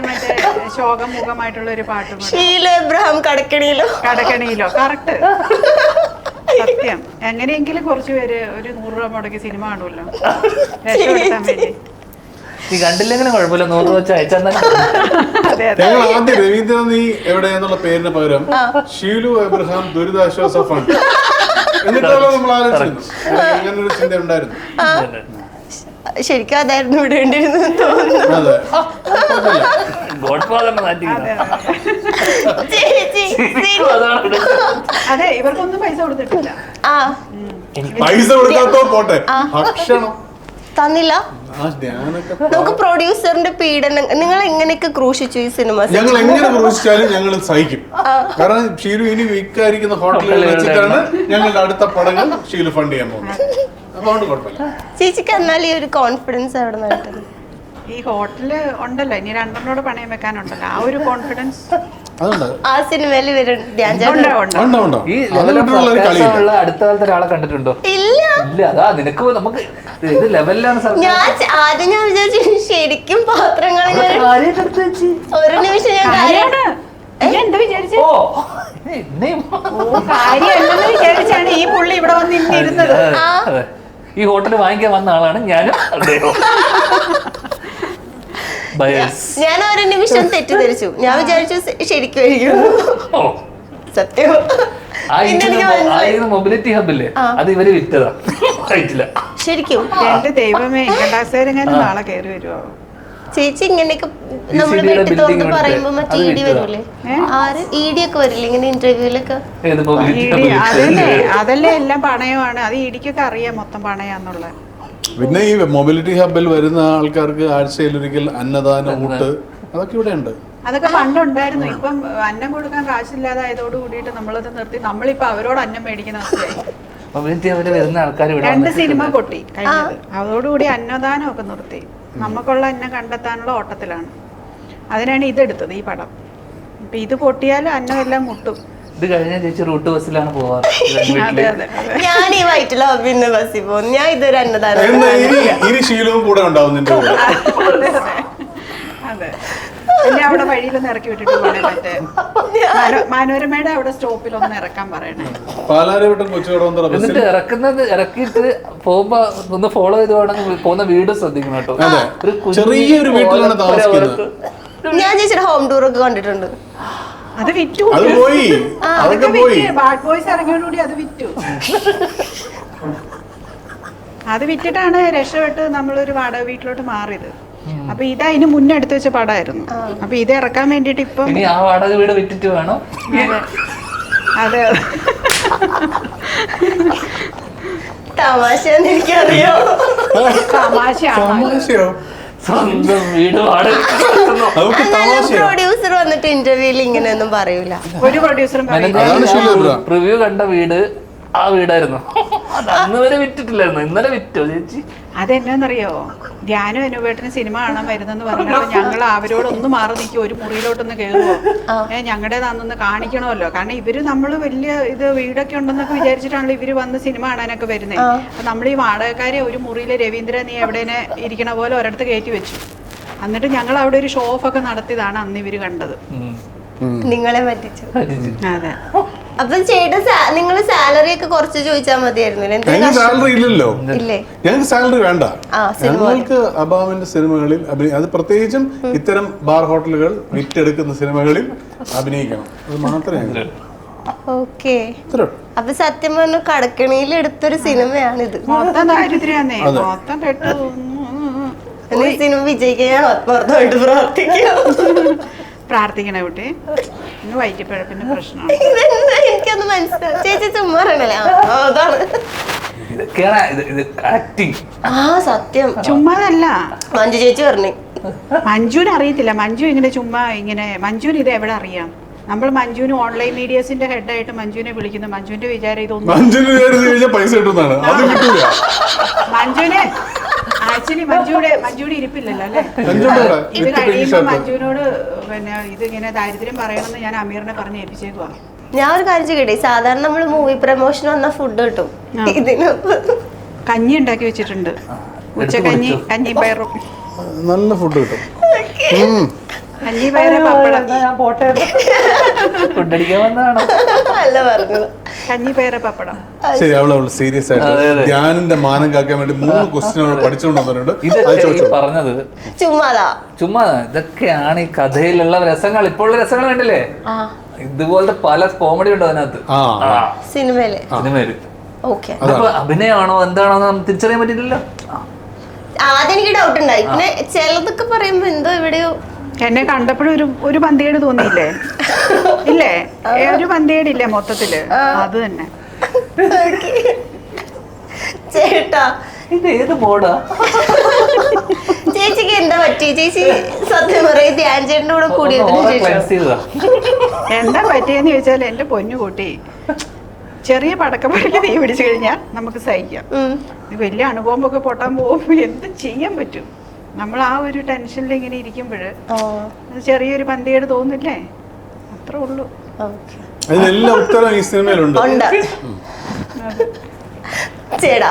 S1: വൈറ്റ്
S5: ശോകമുഖമായിട്ടുള്ള ഒരു പാട്ട് പാടും.
S1: ഷീല എബ്രഹാം കടക്കണിയിലോ?
S5: കടക്കണിയിലോ? കറക്റ്റ് സത്യം. എങ്ങനെയെങ്കിലും കുറച്ച് പേര് ഒരു നൂറ് രൂപ മുടക്കി സിനിമ കാണുമല്ലോ. രക്ഷപ്പെടുത്താൻ വേണ്ടി.
S2: നീ കണ്ടില്ലെങ്കിലും കുഴപ്പമില്ല. നൂറ് രൂപ വെച്ച് അയച്ചാൽ തന്നെ
S5: അതെ അതെ.
S3: ഞങ്ങൾ ആദ്യം രവീന്ദ്രൻ നീ എവിടെയെന്നുള്ള പേരിന് പകരം ഷീലു എബ്രഹാം ദുരിതാശ്വാസ ഫണ്ട്. നമ്മൾ അങ്ങനെ ഒരു ചിന്ത ഉണ്ടായിരുന്നു.
S1: ശരിക്കും അതായിരുന്നു ഇവിടെ തോന്നുന്നു.
S3: അതെ.
S1: ചേച്ചി
S5: ഇവർക്കൊന്നും പൈസ കൊടുത്തിട്ടില്ല.
S1: ആ.
S3: പൈസ കൊടുക്കാത്തോ പോട്ടെ. ഭക്ഷണം.
S1: തന്നില്ല. നമുക്ക് പ്രൊഡ്യൂസറിന്റെ പീഡനം നിങ്ങൾ എങ്ങനെയൊക്കെ ക്രൂശിച്ചു ഈ സിനിമ
S3: ഞങ്ങൾ എങ്ങനെ ക്രൂശിച്ചാലും ഞങ്ങൾ സഹിക്കും. കാരണം ഷീലു ഇനി വിൽക്കാതിരിക്കുന്ന ഹോട്ടലുകൾ വെച്ചിട്ടാണ് ഞങ്ങളുടെ അടുത്ത പടങ്ങൾ ഷീലു ഫണ്ട് ചെയ്യാൻ പോകുന്നത്. അതുകൊണ്ട് കുഴപ്പമില്ല.
S1: ചേച്ചിക്ക് എന്നാൽ ഈ ഒരു കോൺഫിഡൻസ് അവിടെ നിന്ന്
S5: ഈ ഹോട്ടൽ ഉണ്ടല്ലോ ഇനി രണ്ടെണ്ണോട് പണയം വെക്കാനുണ്ടല്ലോ. ആ ഒരു കോൺഫിഡൻസ്
S1: ആ സിനിമയിൽ വരും ധ്യാൻ ചേട്ടൻ.
S2: ഈ
S3: അതിലുള്ള ഒരു കളിയില്ല
S2: ഉള്ള അടുത്ത കാലത്ത് ഒരാളെ കണ്ടിട്ടുണ്ടോ?
S1: ഇല്ല.
S2: ഇല്ല അതാ നിനക്ക് നമുക്ക് ഇത് ലെവലിലാണ് സർ
S1: ഞാൻ ച- ആദ്യം ഞാൻ വിചാരിച്ചു ശരിക്കും പാത്രങ്ങൾ ഇങ്ങനെ ഒരു നിമിഷം ഞാൻ കാര്യം
S5: കാര്യമാണ് നീ എന്താ വിചാരിച്ചേ?
S2: ഓ എന്നെയും
S5: കാര്യമല്ലെന്ന് വിചാരിച്ചാണ് ഈ പുള്ളി ഇവിടെ വന്ന് ഇന്നിരുന്നത്
S2: അതെ, അതെ. ഈ ഹോട്ടൽ വാങ്ങിക്കാൻ വന്ന ആളാണ് ഞാനും അദ്ദേഹവും.
S1: ഞാൻ ഒരു നിമിഷം തെറ്റിദ്ധരിച്ചു. ഞാൻ വിചാരിച്ചു ശരിക്കും
S2: ഓ.
S1: സത്യം.
S2: മൊബിലിറ്റി ഹബില്ലേ അത് ഇവർ വിറ്റതാ. ആയിട്ടില്ല.
S1: ശരിക്കും.
S5: എന്റെ ദൈവമേ നാളെ കയറി വരുമോ
S1: ചേച്ചി ഇങ്ങനെയൊക്കെ
S2: ഈ
S1: നമ്മൾ
S2: CD യുടെ
S1: വെട്ടി
S2: building
S1: തുറന്ന്
S2: ഉണ്ട്.
S1: പറയുമ്പോ മറ്റേ ഇ ഡി വരൂലേ? ആര്? ഇ ഡി ഒക്കെ വരില്ലേ ഇങ്ങനെ ഇന്റർവ്യൂലൊക്കെ
S2: ഏത് മൊബിലിറ്റി
S5: ഇടി അതല്ലേ അതല്ലേ എല്ലാം പണയമാണ്. അത് ഇടിക്കൊക്കെ അറിയാം മൊത്തം പണയാന്നുള്ളത്.
S3: പിന്നെ ഈ മൊബിലിറ്റി ഹബിൽ വരുന്ന ആൾക്കാർക്ക് ആഴ്ചയിൽ ഒരിക്കൽ അന്നദാന ഊട്ട് അതൊക്കെ ഇവിടെ ഉണ്ട്
S5: അതൊക്കെ പണ്ടുണ്ടായിരുന്നു. ഇപ്പം അന്നം കൊടുക്കാൻ കാശില്ലാതായതോട് കൂടിയിട്ട് നമ്മളത് നിർത്തി. നമ്മളിപ്പോ അവരോട് അന്നം മേടിക്കുന്ന
S2: വരുന്ന ആൾക്കാർ
S5: രണ്ട് സിനിമ പൊട്ടി കഴിഞ്ഞത്. അതോടുകൂടി അന്നദാനം ഒക്കെ നിർത്തി. നമുക്കുള്ള അന്നം കണ്ടെത്താനുള്ള ഓട്ടത്തിലാണ്. അതിനാണ് ഇതെടുത്തത് ഈ പടം. ഇപ്പൊ ഇത് പൊട്ടിയാൽ അന്നം എല്ലാം മുട്ടും.
S2: ഇത് കഴിഞ്ഞ ചേച്ചി റൂട്ട് ബസ്സിലാണ് പോവാറ്.
S5: അതെ അതെ അതെ.
S1: ഞാൻ ഈ വൈറ്റ് ലോബിന്ന് ബസ്സിൽ പോകുന്നു ഞാൻ ഇതൊരു അന്നദാനം
S3: ഇനി ശീലവും കൂടെ ഉണ്ടാവും നിന്റെ കൂടെ
S5: അതെ. എന്നെ അവിടെ വഴിയിലൊന്ന് ഇറക്കി വിട്ടിട്ട് പോണേ മറ്റേ മനോരമയുടെ അവിടെ സ്റ്റോപ്പിൽ ഒന്ന് ഇറക്കാൻ പറയണേ.
S2: എന്നിട്ട് ഇറക്കുന്നത് ഇറക്കിയിട്ട് പോകുമ്പോ ഒന്ന് ഫോളോ ചെയ്ത് വേണമെങ്കിൽ പോകുന്ന വീട് ശ്രദ്ധിക്കണം കേട്ടോ.
S3: ചെറിയൊരു വീട്ടിലാണ് താമസിക്കുന്നത്.
S1: ഞാൻ ചേച്ചിയുടെ ഹോം ടൂർ ഒക്കെ കണ്ടിട്ടുണ്ട്.
S5: അത് വിറ്റു.
S3: അത് പോയി.
S5: അതൊക്കെ
S3: അതൊക്കെ പോയി.
S5: വിറ്റ് ബാഡ് ബോയ്സ് ഇറങ്ങിയോടുകൂടി അത് വിറ്റു. അത് വിറ്റിട്ടാണ് രക്ഷപ്പെട്ട് നമ്മളൊരു വാടക വീട്ടിലോട്ട് മാറിയത്. അപ്പൊ ഇത് അതിന് മുന്നേ എടുത്തു വെച്ച പടമായിരുന്നു. അപ്പൊ ഇത് ഇറക്കാൻ വേണ്ടിട്ട് ഇപ്പം
S2: ഇനി ആ വാടക വീട് വിറ്റിട്ട് വേണം?
S5: അതെ.
S1: തമാശ എനിക്കറിയോ.
S5: തമാശയാണ്?
S3: തമാശയോ?
S2: സ്വന്തം വീട് വാടക
S3: നമുക്ക്
S1: പ്രൊഡ്യൂസർ വന്നിട്ട് ഇന്റർവ്യൂൽ ഇങ്ങനെയൊന്നും പറയൂല.
S5: ഒരു പ്രൊഡ്യൂസറും പറയും
S3: അതാണ്
S2: കണ്ട വീട് ആ വീടായിരുന്നു. അത് അന്ന് വരെ വിറ്റിട്ടില്ലായിരുന്നു. ഇന്നലെ വിറ്റോ ചേച്ചി?
S5: അതെന്നാന്നറിയോ? ധ്യാനം അനുപേട്ടന് സിനിമ കാണാൻ വരുന്നെന്ന് പറഞ്ഞപ്പോൾ ഞങ്ങൾ അവരോടൊന്ന് മാറി നിൽക്കും ഒരു മുറിയിലോട്ടൊന്ന് കയറുമോ ഏഹ് ഞങ്ങളുടേതാണെന്ന് കാണിക്കണമല്ലോ. കാരണം ഇവർ നമ്മൾ വലിയ ഇത് വീടൊക്കെ ഉണ്ടെന്നൊക്കെ വിചാരിച്ചിട്ടാണല്ലോ ഇവർ വന്ന് സിനിമ കാണാനൊക്കെ വരുന്നത് അപ്പൊ നമ്മൾ ഈ വാടകക്കാരെ ഒരു മുറിയിലെ രവീന്ദ്ര നീ എവിടേനെ ഇരിക്കണ പോലെ ഒരിടത്ത് കയറ്റി വെച്ചു. എന്നിട്ട് ഞങ്ങൾ അവിടെ ഒരു ഷോ ഓഫ് ഒക്കെ നടത്തിയതാണ് അന്ന് ഇവർ കണ്ടത്.
S1: നിങ്ങളെ പറ്റിച്ചു.
S5: അതെ.
S1: അപ്പൊ ചേട്ടൻ നിങ്ങൾ സാലറി ഒക്കെ കുറച്ച് ചോദിച്ചാൽ
S3: മതിയായിരുന്നു സാലറി ഇല്ലല്ലോ.
S1: ഇല്ലേ?
S3: ഞങ്ങൾക്ക് സാലറി വേണ്ട. ഞങ്ങൾക്ക് അബാമിന്റെ സിനിമകളിൽ അത് പ്രത്യേകിച്ചും ഇത്തരം ബാർ ഹോട്ടലുകൾ വിറ്റെടുക്കുന്ന സിനിമകളിൽ അഭിനയിക്കണം. അത് മാത്രമേ
S1: ഓക്കെ. അപ്പൊ സത്യം പറഞ്ഞ കടക്കണിയിൽ എടുത്തൊരു സിനിമയാണിത്.
S5: മൊത്തം ദാരിദ്ര്യാന്നേ. മൊത്തം
S1: സിനിമ വിജയിക്കാൻ പ്രാർത്ഥിക്കണേ ആത്മാർത്ഥമായിട്ട് പ്രാർത്ഥിക്കാം.
S5: പ്രാർത്ഥിക്കണ കുട്ടി. ഇന്ന് വയറ്റിപ്പഴപ്പിന്റെ പ്രശ്നമാണ്.
S1: ഇതെന്താ? എനിക്കൊന്ന് മനസ്സിലാവും ചേച്ചി ചുമ്മാ പറയണല്ലേ? ആ, അതാണ്.
S2: ഇതൊക്കെയാണ് ഇത് ഇത് ആക്ടിങ്
S1: ആ സത്യം.
S5: ചുമ്മാതല്ല.
S1: മഞ്ജു ചേച്ചി പറഞ്ഞു.
S5: മഞ്ജുവിന് അറിയത്തില്ല. മഞ്ജു ഇങ്ങനെ ചുമ്മാ ഇങ്ങനെ മഞ്ജുവിന് ഇത് എവിടെ അറിയാം? നമ്മൾ മഞ്ജുവിന് ഓൺലൈൻ മീഡിയസിന്റെ ഹെഡായിട്ട് മഞ്ജുവിനെ വിളിക്കുന്നു. മഞ്ജുവിന്റെ വിചാരം ഇതൊന്നും
S3: മഞ്ജുവിന് കയറി കഴിഞ്ഞാൽ പൈസ കിട്ടുന്നതാണ് അത് കിട്ടൂല.
S5: മഞ്ജുവിനെ ആക്ച്വലി മഞ്ജുവിടെ മഞ്ജുവിടെ ഇരിപ്പില്ലല്ലോ അല്ലേ. ഇത്
S3: വിത്ത്
S5: കഴിയുമ്പോ
S3: പെൻഷൻ.
S5: മഞ്ജുവിനോട് പിന്നെ ഇതിങ്ങനെ ഇങ്ങനെ ദാരിദ്ര്യം പറയണമെന്ന് ഞാൻ അമീറിനെ പറഞ്ഞ് ഏൽപ്പിച്ചേക്കുവാ.
S1: ഞാൻ ഒരു കാര്യം ചെയ്യട്ടെ സാധാരണ നമ്മൾ മൂവി പ്രൊമോഷൻ വന്ന ഫുഡ് കിട്ടും. ഇതിന്
S5: കഞ്ഞി ഉണ്ടാക്കി വെച്ചിട്ടുണ്ട്. ഉച്ചക്കഞ്ഞി കഞ്ഞി പയറും.
S3: നല്ല ഫുഡ് കിട്ടും.
S5: കഞ്ഞി പയറ് പപ്പടം.
S2: ഞാൻ പോട്ടെ. ഫുഡടിക്കാൻ വന്നതാണ്?
S1: അല്ല പറഞ്ഞത്
S5: കഞ്ഞി പയറ് പപ്പടം.
S3: ശരി അവൾ അവൾ സീരിയസ് ആയിട്ട്. ധ്യാനിന്റെ മാനം കാക്കാൻ വേണ്ടി മൂന്ന് ക്വസ്റ്റ്യൻ അവൾ പഠിച്ചുകൊണ്ടുവന്നിട്ടുണ്ട്
S2: പറഞ്ഞത്
S1: ചുമ്മാതാ.
S2: ചുമ്മാ ഇതൊക്കെയാണ് ഈ കഥയിലുള്ള രസങ്ങൾ. ഇപ്പോൾ ഉള്ള രസങ്ങൾ കണ്ടില്ലേ? ഇതുപോലത്തെ പല കോമഡി ഉണ്ടോ അതിനകത്ത്.
S1: സിനിമയിൽ.
S2: സിനിമയിൽ. അഭിനയമാണോ എന്താണോ നമുക്ക് തിരിച്ചറിയാൻ പറ്റില്ലല്ലോ?
S1: ആദ്യം എനിക്ക് ഡൗട്ട് ഉണ്ടായി. പിന്നെ ചിലതൊക്കെ പറയുമ്പോ എന്തോ എവിടെയോ
S5: എന്നെ കണ്ടപ്പോഴും ഒരു ഒരു പന്തികേട് തോന്നിയില്ലേ? ഇല്ലേ? ഒരു പന്തിയേടില്ലേ ഇല്ലേ മൊത്തത്തിൽ അത് തന്നെ.
S1: ചേട്ടാ.
S2: ഇത് ഏത്
S1: ചേച്ചിക്ക് എന്താ പറ്റി? ചേച്ചി സത്യം പറയും ധ്യാൻ ചേട്ടന്റെ കൂടെ കൂടിയതിനു ശേഷം.
S5: എന്താ പറ്റിയെന്ന് ചോദിച്ചാൽ എന്റെ പൊന്നുകൂട്ടി ചെറിയ പടക്കപ്പടക്ക് തീ പിടിച്ചു കഴിഞ്ഞാൽ നമുക്ക് സഹിക്കാം. വലിയ അണുബോംബൊക്കെ പൊട്ടാൻ പോകുമ്പോൾ എന്ത് ചെയ്യാൻ പറ്റും? നമ്മൾ ആ ഒരു ടെൻഷനിൽ ഇങ്ങനെ ഇരിക്കുമ്പോൾ ചെറിയൊരു പന്തികേട് തോന്നില്ലേ? അത്രേ ഉള്ളൂ.
S3: അതിനെല്ലാം ഉത്തരം ഈ സിനിമയിലുണ്ട്.
S1: ഉണ്ട്. ചേടാ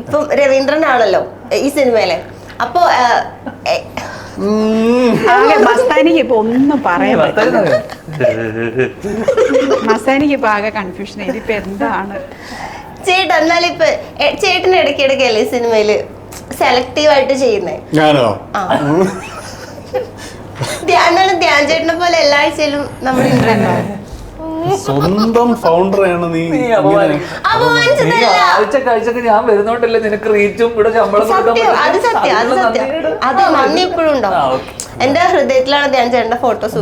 S1: ഇപ്പം രവീന്ദ്രനാണല്ലോ ഈ സിനിമയിലെ. അപ്പൊ
S5: മസ്താനിക്ക് ഇപ്പൊ ഒന്നും പറയാൻ മസ്താനിക്ക് ഇപ്പൊ ആകെ കൺഫ്യൂഷൻ ഇതിപ്പോ എന്താണ്?
S1: ചേട്ടാ എന്നാലിപ്പോ ചേട്ടന് ഇടയ്ക്ക് ഇടയ്ക്കല്ലേ ഇടയ്ക്കിടയ്ക്കല്ലേ ഈ സിനിമയിൽ സെലക്റ്റീവ് ആയിട്ട് ചെയ്യുന്നത്
S3: ഞാനോ
S1: ധ്യാനാണ് ധ്യാൻ ചേട്ടനെ പോലെ എല്ലാ ആഴ്ചയിലും നമ്മൾ
S3: സ്വന്തം ഫൗണ്ടർ ആണ്
S2: നീ. ആഴ്ച കാഴ്ചക്ക് ഞാൻ വരുന്നോണ്ടല്ലേ നിനക്ക് റീച്ചും ഇവിടെ ശമ്പളം
S1: അത് സത്യം അത് സത്യം. അത് നന്ദി ഇപ്പോഴും
S2: ഉണ്ടോ.
S1: എന്റെ ഹൃദയത്തിലാണ് ധ്യാൻ ചേട്ടന്റെ ഫോട്ടോസ്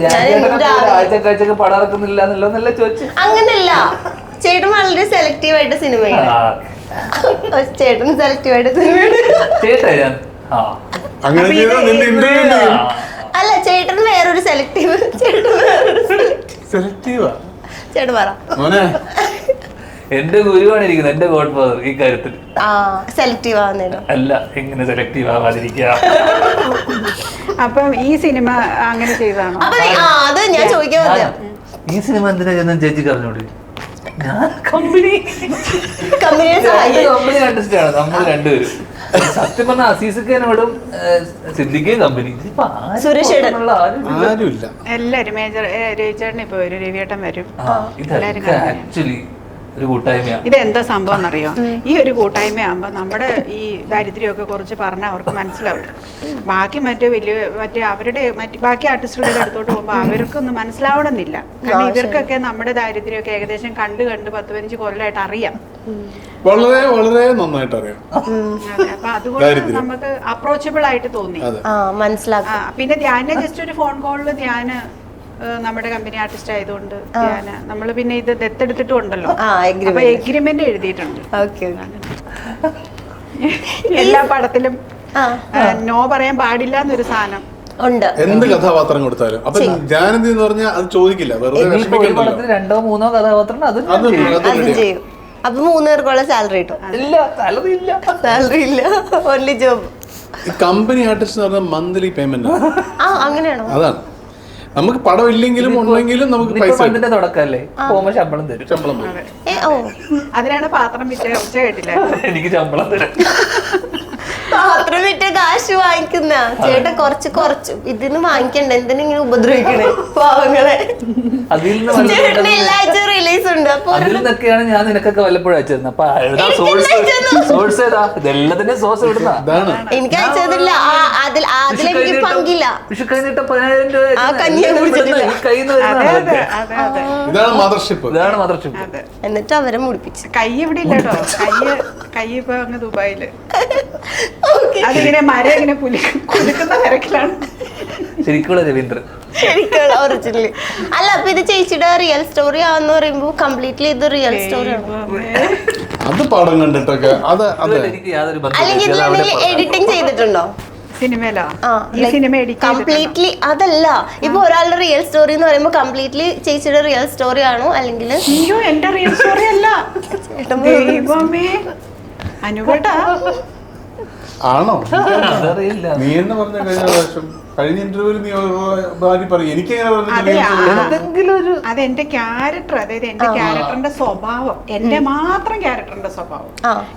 S2: ആഴ്ച കാഴ്ചക്ക് പടം ഇറക്കുന്നില്ല
S1: അങ്ങനല്ല. ചേട്ടൻ വളരെ സെലക്റ്റീവ് ആയിട്ട് സിനിമയാണ് ചേട്ടൻ
S2: ചേട്ടാ ആ.
S3: അങ്ങനെ
S5: അപ്പൊ
S3: ചെയ്താൽ
S5: ഇത്
S3: നിന്റെ ഇന്റർവ്യൂ ചെയ്യും
S1: അല്ല ചേട്ടൻ വേറൊരു സെലക്റ്റീവ് ചേട്ടൻ വേറൊരു.
S3: സെലക്റ്റീവാ
S1: ചേട്ടൻ പറ.
S3: മോനെ.
S2: എന്റെ ഗുരുവാണ് ഇരിക്കുന്നത് എന്റെ ഗോഡ് ഫാദർ ഈ കാര്യത്തിൽ.
S1: ആ
S2: അല്ല എങ്ങനെ സെലക്റ്റീവ് ആവാതിരിക്കുക
S5: അപ്പം ഈ സിനിമ അങ്ങനെ ചെയ്താണോ?
S1: അപ്പൊ ആ അത് ഞാൻ ചോദിക്കാൻ വന്നതാ.
S2: ഈ സിനിമ എന്തിനാ ചേച്ചി ഞാൻ കമ്പനി. കമ്പനി കണ്ടിട്ടാണ് നമ്മൾ രണ്ടുപേരും. സത്യം പറഞ്ഞ അസീസക്കേനോടും സിദ്ദിഖയും കമ്പനി.
S3: ആരുമില്ല
S5: എല്ലാരും മേജർ രവിചേട്ടൻ ഇപ്പൊ വരും രവിയേട്ടൻ വരും.
S2: ആക്ച്വലി ഒരു കൂട്ടായ്മയാണ്
S5: ഇത് എന്താ സംഭവം എന്നറിയോ ഈ ഒരു കൂട്ടായ്മ ആകുമ്പോ നമ്മുടെ ഈ ദാരിദ്ര്യമൊക്കെ കുറിച്ച് പറഞ്ഞാൽ അവർക്ക് മനസ്സിലാവും. ബാക്കി മറ്റേ വലിയ മറ്റേ അവരുടെ മറ്റു ബാക്കി ആർട്ടിസ്റ്റുകളുടെ അടുത്തോട്ട് പോകുമ്പോൾ അവർക്കൊന്നും മനസ്സിലാവണമെന്നില്ല. കാരണം ഇവർക്കൊക്കെ നമ്മുടെ ദാരിദ്ര്യമൊക്കെ ഏകദേശം കണ്ട് കണ്ട് പത്ത് പതിനഞ്ച് കൊല്ലമായിട്ട് അറിയാം.
S3: വളരെ വളരെ നന്നായിട്ട് അറിയാം
S5: അപ്പൊ അതുകൊണ്ട് നമുക്ക് അപ്രോച്ചബിൾ ആയിട്ട് തോന്നി.
S3: മനസ്സിലാക്കാം
S1: ആ മനസ്സിലാക്കും.
S5: പിന്നെ ധ്യാന ജസ്റ്റ് ഒരു ഫോൺ കോളിൽ ധ്യാന നമ്മുടെ കമ്പനി ആർട്ടിസ്റ്റ് ആയതുകൊണ്ട് നമ്മൾ പിന്നെ ഇത് ദത്തെടുത്തിട്ടും ഉണ്ടല്ലോ
S1: ആ,
S5: എഗ്രിമെന്റ് എഴുതിയിട്ടുണ്ട്.
S1: ഓക്കെ
S5: എല്ലാ പടത്തിലും നോ പറയാൻ പാടില്ല എന്നൊരു സാധനം.
S1: ഉണ്ട്.
S3: എന്ത് കഥാപാത്രം കൊടുത്താലും. അപ്പൊ ജാനന്തി എന്ന് പറഞ്ഞാൽ അത് ചോദിക്കില്ല. വെറുതെ
S2: രണ്ടോ മൂന്നോ കഥാപാത്രം അത്.
S1: ചെയ്യും. അപ്പൊ മൂന്ന് പേർക്കുള്ള സാലറി കിട്ടും
S2: ഇല്ല സാലറി ഇല്ല.
S1: സാലറി ഇല്ല. ഓൺലി ജോബ്
S3: കമ്പനി ആർട്ടിസ്റ്റ് എന്ന് പറഞ്ഞാൽ മന്ത്ലി പേയ്മെന്റ്
S1: ആ അങ്ങനെയാണോ?
S3: അതാണ്. നമുക്ക് പടം ഇല്ലെങ്കിലും ഉണ്ടെങ്കിലും നമുക്ക് പൈസ കിട്ടും.
S2: പണ്ടിന്റെ തുടക്കമല്ലേ പോകുമ്പോ ശമ്പളം തരും.
S3: ശമ്പളം തരും.
S1: ഏ ഓ.
S5: അതിനാണ് പാത്രം വിറ്റ ഉച്ച കേട്ടില്ല.
S2: എനിക്ക് ശമ്പളം തരും
S1: പാത്രം വിറ്റ് കാശ് വാങ്ങിക്കുന്ന. ചേട്ടൻ കുറച്ച് കുറച്ച്. ഇതിന് വാങ്ങിക്കണ്ട. എന്തിനിങ്ങനെ ഉപദ്രവിക്കണേ? പാവങ്ങളെ.
S2: അതിൽ നിന്ന്
S1: ചേട്ടന് റിലീസ് ഉണ്ട്. അപ്പൊ
S2: അതിൽ നിന്നൊക്കെയാണ് ഞാൻ നിനക്കൊക്കെ വല്ലപ്പോഴും അയച്ചിരുന്നത് അപ്പൊ ഏതാ സോഴ്സ് സോഴ്സ് ഏതാ? ഇതെല്ലാത്തിന്റെ സോഴ്സ് ഇവിടുന്ന.
S3: ഇതാണ്.
S1: എനിക്ക് അയച്ചതില്ല ആ അതിൽ അതിലെനിക്ക് പങ്കില്ല.
S2: വിഷു കഴിഞ്ഞിട്ട് പതിനായിരം രൂപ
S1: ആ കഞ്ഞി
S2: എല്ലാം
S1: കുടിച്ചിട്ടില്ല.
S2: ഈ കയ്യിൽ നിന്ന്
S5: അതെ
S2: വരുന്നതാണ്
S5: അതെ അതെ അതെ.
S3: ഇതാണ് മദർഷിപ്പ്
S2: ഇതാണ് മദർഷിപ്പ്
S5: അതെ.
S1: എന്നിട്ട് അവരെ മുടിപ്പിച്ചു.
S5: കൈ എവിടെ ഇല്ല കേട്ടോ. കൈ കൈ ഇപ്പൊ അങ്ങ് ദുബായിൽ.
S1: ഓക്കെ
S5: അതിങ്ങനെ മരം ഇങ്ങനെ പുലി കുലുക്കുന്ന തിരക്കിലാണ്.
S2: ശരിക്കുള്ള രവീന്ദ്രൻ.
S1: ശരിക്കുള്ള ഒറിജിനലി അല്ല അപ്പൊ ഇത് ചേച്ചിയുടെ റിയൽ സ്റ്റോറി ആണെന്ന് പറയുമ്പോ കംപ്ലീറ്റ്ലി ഇത് റിയൽ സ്റ്റോറി ആണ്?
S3: അത് പടം കണ്ടിട്ടൊക്കെ. അത് അതെ.
S1: അല്ലെങ്കിൽ എഡിറ്റിംഗ് ചെയ്തിട്ടുണ്ടോ?
S5: സിനിമയിലോ?
S1: ആ
S5: ഈ സിനിമ എഡിറ്റ്
S1: കംപ്ലീറ്റ്ലി അതല്ല. ഇപ്പൊ ഒരാളുടെ റിയൽ സ്റ്റോറി എന്ന് പറയുമ്പോൾ കംപ്ലീറ്റ്ലി ചേച്ചിയുടെ റിയൽ സ്റ്റോറി ആണോ? അല്ലെങ്കിൽ
S5: അയ്യോ എന്റെ റിയൽ സ്റ്റോറി അല്ല. ദൈവമേ. അനുപേട്ടാ
S3: ആണോ?
S2: അതറിയില്ല
S3: നീ എന്ന് പറഞ്ഞ കഴിഞ്ഞ പ്രാവശ്യം കഴിഞ്ഞ ഇന്റർവ്യൂവിൽ നീ ഭാര്യ പറയും. എനിക്ക്
S2: ഒരു
S5: അത് എന്റെ ക്യാരക്ടർ അതായത് എന്റെ ക്യാരക്ടറിന്റെ സ്വഭാവം. എന്റെ മാത്രം ക്യാരക്ടറിന്റെ സ്വഭാവം.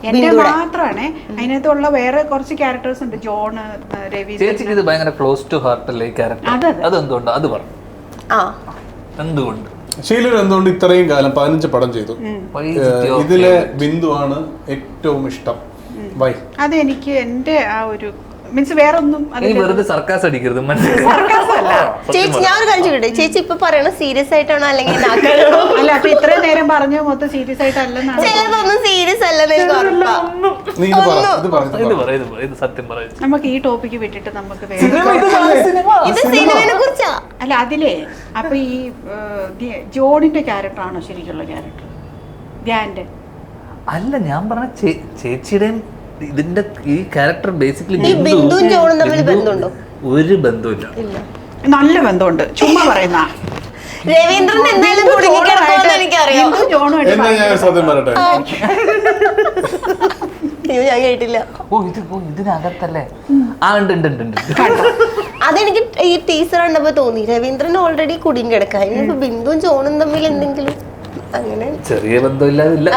S5: എന്റെ മാത്രമാണ് അതിനകത്തുള്ള വേറെ കുറച്ച് ക്യാരക്ടേഴ്സ് ഉണ്ട്. ജോണ് രവി
S2: ചേച്ചിക്ക് ഇത് ഭയങ്കര ക്ലോസ് ടു ഹാർട്ട് അല്ലേ ക്യാരക്ടർ
S5: അതെ, അതെ.
S2: അതെന്തുകൊണ്ട്? അത് പറഞ്ഞു
S1: ആ.
S2: എന്തുകൊണ്ട്?
S3: ശീലർ എന്തുകൊണ്ട് ഇത്രയും കാലം പതിനഞ്ച് പടം ചെയ്തു? ഇതിലെ
S2: ബിന്ദു ആണ്
S3: ഇതിലെ ബിന്ദുവാണ് ഏറ്റവും ഇഷ്ടം. വൈ
S5: അതെനിക്ക് എന്റെ ആ ഒരു മീൻസ് വേറെ ഒന്നും
S2: വെറുതെ സർക്കാസ് അടിക്കരുത്
S1: ചേച്ചി ഞാൻ ഒരു കാര്യം ചോദിക്കട്ടെ. ചേച്ചി ഇപ്പൊ പറയണ സീരിയസ് ആയിട്ടാണോ അല്ലെങ്കിൽ
S5: അല്ല അപ്പൊ ഇത്രയും നേരം പറഞ്ഞു മൊത്തം സീരിയസ് ആയിട്ടല്ലെന്നാണ്
S1: ചിലതൊന്നും സീരിയസ് അല്ലെന്ന് എനിക്ക്
S5: നമുക്ക് ഈ ടോപ്പിക്ക് വിട്ടിട്ട് നമുക്ക് വേറെ
S1: ഇത് സിനിമയെ കുറിച്ചാ?
S5: അല്ല അതിലേ അപ്പൊ ഈ ജോണിന്റെ ക്യാരക്ടറാണോ ശരിക്കുള്ള ക്യാരക്ടർ ധ്യാന്റെ
S2: അല്ല ഞാൻ പറഞ്ഞ ചേച്ചിയുടെയും ഇതിന്റെ ഈ ക്യാരക്ടർ ബേസിക്കലി ഒരു ബന്ധമില്ല
S1: ഇല്ല.
S5: നല്ല ബന്ധമുണ്ട്. ചുമ്മാ പറയുന്ന.
S1: രവീന്ദ്രൻ എന്തായാലും എനിക്കറിയാം?
S5: ജോണുമായിട്ട്
S3: എന്നാ ഞാൻ സത്യം പറയട്ടെ?
S1: ഞാൻ കേട്ടില്ല.
S2: ഓ ഇത് ഓ ഇതിനകത്തല്ലേ? ആ ഉണ്ട് ഉണ്ട് ഉണ്ട് ഉണ്ട്.
S1: അതെനിക്ക് ഈ ടീച്ചർ കണ്ടപ്പോ തോന്നി. രവീന്ദ്രൻ ഓൾറെഡി കുടുങ്ങി കിടക്കാം ഇനിയിപ്പോ ബിന്ദുവും ജോണും തമ്മിൽ എന്തെങ്കിലും അങ്ങനെ.
S2: ചെറിയ ബന്ധമില്ലാതില്ല.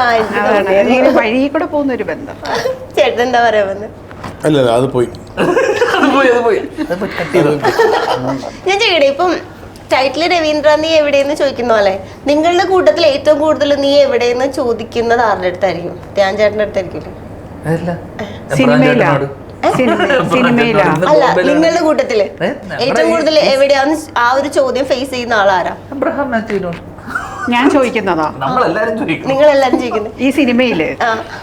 S5: വഴി കൂടെ പോകുന്ന ഒരു ബന്ധം.
S1: ചേട്ടൻ എന്താ പറയാ വന്ന്?
S3: അല്ല അത് പോയി.
S1: ഞാൻ ചെയ്യട്ടെ ഇപ്പം ടൈറ്റിൽ രവീന്ദ്ര നീ എവിടെയെന്ന് ചോദിക്കുന്ന പോലെ നിങ്ങളുടെ കൂട്ടത്തിൽ ഏറ്റവും കൂടുതൽ നീ എവിടെയെന്ന് ചോദിക്കുന്നത് ആരുടെ അടുത്തായിരിക്കും? ധ്യാൻ ചേട്ടന്റെ അടുത്തായിരിക്കും
S2: അതല്ല
S5: സിനിമയിലാ?
S1: അല്ല നിങ്ങളുടെ
S2: കൂട്ടത്തിൽ
S1: ഏറ്റവും കൂടുതൽ എവിടെയാന്ന് ആ ഒരു ചോദ്യം ഫേസ് ചെയ്യുന്ന ആളാരാ?
S2: അബ്രഹാം മാത്യുവിനോ
S5: ഞാൻ ചോദിക്കുന്നതോ?
S2: നമ്മളെല്ലാരും ചോദിക്കും.
S1: നിങ്ങൾ എല്ലാരും ചോദിക്കുന്നത്
S5: ഈ
S1: സിനിമയിൽ?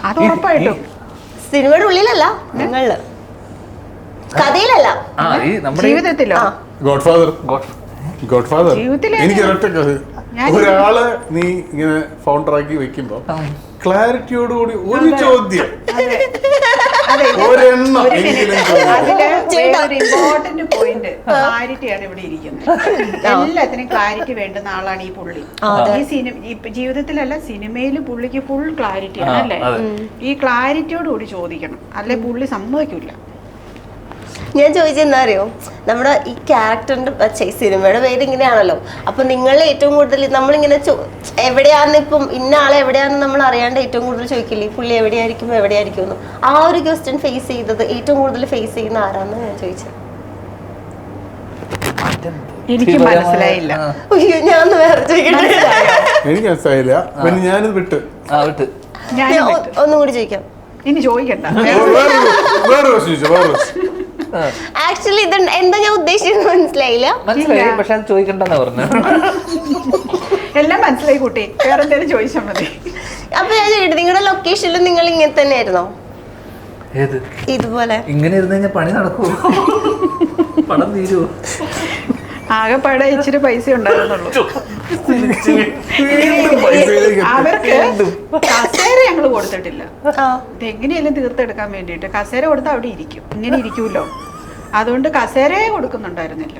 S5: അത് ഉറപ്പായിട്ടും.
S1: സിനിമയുടെ ഉള്ളിലല്ല നിങ്ങളിൽ കഥയിലല്ല.
S2: ആ ഈ നമ്മുടെ
S5: ജീവിതത്തിലോ?
S1: Godfather
S3: god father
S2: god
S3: god
S5: ജീവിതത്തിലെ
S3: എനിക്ക് ഒരൊറ്റ ഒരാളെ നീ ഇങ്ങനെ ഫൗണ്ടറാക്കി വെക്കുമ്പോ ക്ലാരിറ്റിയോടുകൂടി ഒരു ചോദ്യം. ഒരെണ്ണം
S5: ഇമ്പോർട്ടന്റ് പോയിന്റ് ക്ലാരിറ്റിയാണ് ഇവിടെ ഇരിക്കുന്നത്. എല്ലാത്തിനും ക്ലാരിറ്റി വേണ്ടുന്ന ആളാണ് ഈ പുള്ളി. ഈ സിനിമ ജീവിതത്തിലല്ല സിനിമയിൽ പുള്ളിക്ക് ഫുൾ ക്ലാരിറ്റി
S2: ആണ്
S5: അല്ലേ? ഈ ക്ലാരിറ്റിയോട് കൂടി ചോദിക്കണം. അല്ലെ പുള്ളി സമ്മതിക്കില്ല
S1: ഞാൻ ചോദിച്ചെന്താ അറിയോ നമ്മുടെ ഈ ക്യാരക്ടറിന്റെ സിനിമയുടെ പേര് ഇങ്ങനെയാണല്ലോ. അപ്പൊ നിങ്ങൾ ഏറ്റവും കൂടുതൽ നമ്മളിങ്ങനെ എവിടെയാന്ന് ഇപ്പം ഇന്ന ആളെ എവിടെയാന്ന് നമ്മൾ അറിയാണ്ട് ഏറ്റവും കൂടുതൽ ചോദിക്കില്ലേ? പുള്ളി എവിടെയായിരിക്കും എവിടെയായിരിക്കും എന്ന് ആ ഒരു ക്വസ്റ്റ്യൻ ഫേസ് ചെയ്തത് ഏറ്റവും കൂടുതൽ ഫേസ് ചെയ്യുന്ന ആരാന്ന് ഞാൻ ചോദിച്ചത്
S5: എനിക്ക് മനസ്സിലായില്ല.
S1: അയ്യോ ഞാൻ വേറെ ചോദിക്കട്ടെ.
S3: എനിക്ക് മനസ്സിലായില്ല. പിന്നെ ഞാനിത് വിട്ട്.
S2: ആ വിട്ട്.
S5: ഞാൻ
S1: ഒന്നും കൂടി ചോദിക്കാം.
S5: ഇനി ചോദിക്കണ്ട.
S3: വേറെ question.
S1: ആക്ച്വലി ഇത് എന്താ ഞാൻ ഉദ്ദേശിച്ചത് മനസ്സിലായില്ല.
S2: മനസ്സിലായി പക്ഷെ അത് ചോദിക്കണ്ടെന്നാ പറഞ്ഞു
S5: എല്ലാം മനസ്സിലായി കുട്ടി. വേറെ എന്തെങ്കിലും ചോദിച്ചാൽ മതി.
S1: അപ്പൊ ഞാൻ ചോദിക്കട്ടെ നിങ്ങളുടെ ലൊക്കേഷനിൽ നിങ്ങൾ ഇങ്ങനെ തന്നെയായിരുന്നോ?
S2: ഏത്?
S1: ഇതുപോലെ.
S2: ഇങ്ങനെ ഇരുന്ന് കഴിഞ്ഞാൽ പണി നടക്കൂ പണം തീരുവോ?
S5: ആകെപ്പാടെ ഇച്ചിരി പൈസ ഉണ്ടായിരുന്നുള്ളൂ. അവർക്ക് കസേര ഞങ്ങൾ കൊടുത്തിട്ടില്ല. ഇതെങ്ങനെയെങ്കിലും തീർത്തെടുക്കാൻ വേണ്ടിയിട്ട് കസേര കൊടുത്താൽ അവിടെ ഇരിക്കും. ഇങ്ങനെ ഇരിക്കുമല്ലോ അതുകൊണ്ട് കസേരയെ കൊടുക്കുന്നുണ്ടായിരുന്നില്ല.